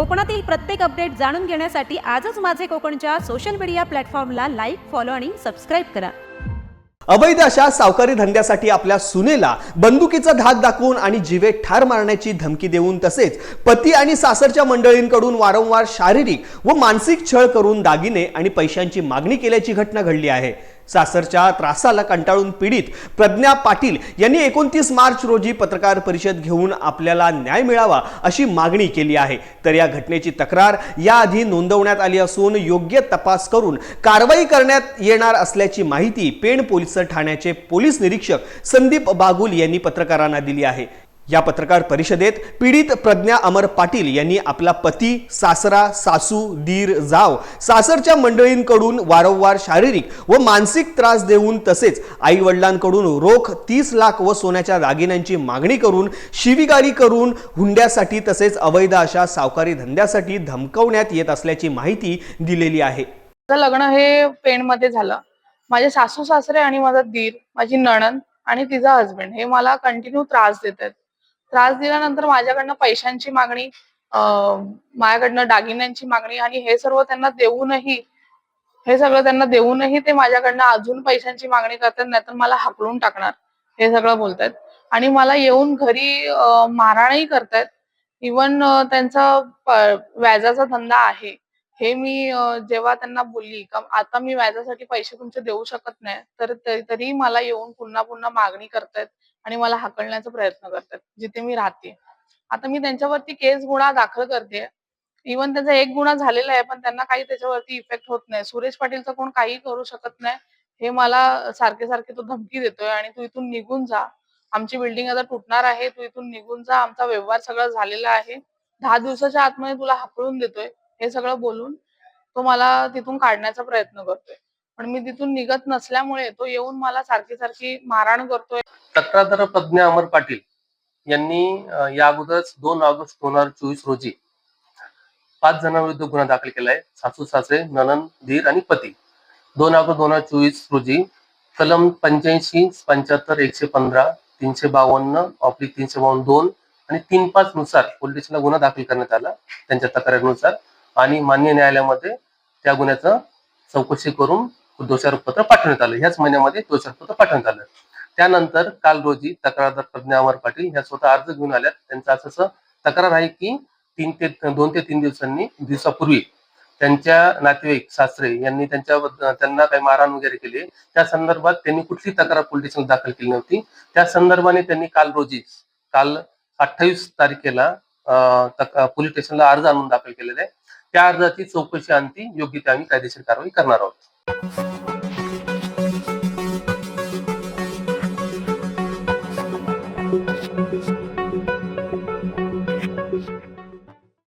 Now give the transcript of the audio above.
कोकणातील प्रत्येक अपडेट जाणून घेण्यासाठी आजच माझे कोकणच्या सोशल मीडिया प्लॅटफॉर्मला लाईक फॉलो आणि सबस्क्राईब करा. अवैध अशा सावकारी धंद्यासाठी आपल्या सुनेला बंदुकीचा धाक दाखवून आणि जीवे ठार मारण्याची धमकी देऊन तसेच पती आणि सासरच्या मंडळींकडून वारंवार शारीरिक व मानसिक छळ करून दागिने आणि पैशांची मागणी केल्याची घटना घडली आहे. सासरच्या त्रासाला कंटाळून पीडित प्रज्ञा पाटील यांनी एकोणतीस मार्च रोजी पत्रकार परिषद घेऊन आपल्याला न्याय मिळावा अशी मागणी केली आहे. तर या घटनेची तक्रार याआधी नोंदवण्यात आली असून योग्य तपास करून कारवाई करण्यात येणार असल्याची माहिती पेण पोलीस ठाण्याचे पोलीस निरीक्षक संदीप बागुल यांनी पत्रकारांना दिली आहे. या पत्रकार परिषदेत पीडित प्रज्ञा अमर पाटील यांनी आपला पती सासरा सासू दीर जाव सासरच्या मंडळींकडून वारंवार शारीरिक व मानसिक त्रास देऊन तसेच आई वडिलांकडून रोख तीस लाख व सोन्याच्या दागिन्यांची मागणी करून शिवीगाळी करून हुंड्यासाठी तसेच अवैध अशा सावकारी धंद्यासाठी धमकवण्यात येत असल्याची माहिती दिलेली आहे. लग्न हे पेणमध्ये झालं. माझे सासू सासरे आणि माझा दीर माझी नणन आणि तिचा हस्बंड हे मला कंटिन्यू त्रास देत आहेत. त्रास दिल्यानंतर माझ्याकडनं पैशांची मागणी माझ्याकडनं दागिन्यांची मागणी आणि हे सर्व त्यांना देऊनही हे सगळं त्यांना देऊनही ते माझ्याकडनं अजून पैशांची मागणी करतात नाहीतर मला हाकलून टाकणार. हे सगळं बोलतायत. आणि मला येऊन घरी मारणही मारहाणही करतायत. इवन त्यांचा व्याजाचा धंदा आहे. हे मी जेव्हा त्यांना बोलली का आता मी व्याजासाठी पैसे तुमचे देऊ शकत नाही तर तरी तरी मला येऊन पुन्हा पुन्हा मागणी करतायत आणि मला हाकलण्याचा प्रयत्न करतायत जिथे मी राहते. आता मी त्यांच्यावरती केस गुन्हा दाखल करते. इवन त्यांचा एक गुन्हा झालेला आहे पण त्यांना काही त्याच्यावरती इफेक्ट होत नाही. सुरेश पाटीलचा कोण काही करू शकत नाही हे मला सारखे सारखे तो धमकी देतोय आणि तू इथून निघून जा. आमची बिल्डिंग आता तुटणार आहे तू इथून निघून जा. आमचा व्यवहार सगळा झालेला आहे. दहा दिवसाच्या आतमध्ये तुला हाकलून देतोय. हे सगळं बोलून तो मला तिथून काढण्याचा प्रयत्न करतोय. पण मी तिथून निघत नसल्यामुळे तो येऊन मला सारखी सारखी मारहाण करतोय. तक्रारदार प्रज्ञा अमर पाटील यांनी या अगोदरच दोन ऑगस्ट दोन हजार चोवीस रोजी पाच जणांविरुद्ध गुन्हा दाखल केलाय. सासू सासरे ननन धीर आणि पती. दोन ऑगस्ट दोन हजार चोवीस रोजी कलम पंच्याऐंशी पंच्याहत्तर एकशे पंधरा तीनशे बावन्न ऑब्लिक तीनशे बावन्न दोन आणि तीन पाच नुसार पोलीस स्टेशनला गुन्हा दाखल करण्यात आला. त्यांच्या तक्रारीनुसार आणि मान्य न्यायालयामध्ये त्या गुन्ह्याचं चौकशी करून दोषारोपपत्र पाठवण्यात आलं. ह्याच महिन्यामध्ये दोषारोपपत्र पाठवण्यात आलं. त्यानंतर काल रोजी तक्रारदार प्रज्ञा अमर पाटील ह्या स्वतः अर्ज घेऊन आल्यात. त्यांचं असं असं तक्रार आहे की तीन ते दोन ते तीन दिवसांनी दिवसापूर्वी त्यांच्या नातेवाईक सासरे यांनी त्यांच्या त्यांना काही मारहाण वगैरे केली. त्या संदर्भात त्यांनी कुठली तक्रार पोलीस स्टेशन दाखल केली नव्हती. त्या संदर्भाने त्यांनी काल रोजी काल अठ्ठावीस तारखेला अं, पोलीस स्टेशनला अर्ज आणून दाखल केलेला. आहे त्या अर्जाची चौकशी आणती योग्य ते आम्ही कायदेशीर कारवाई करणार आहोत.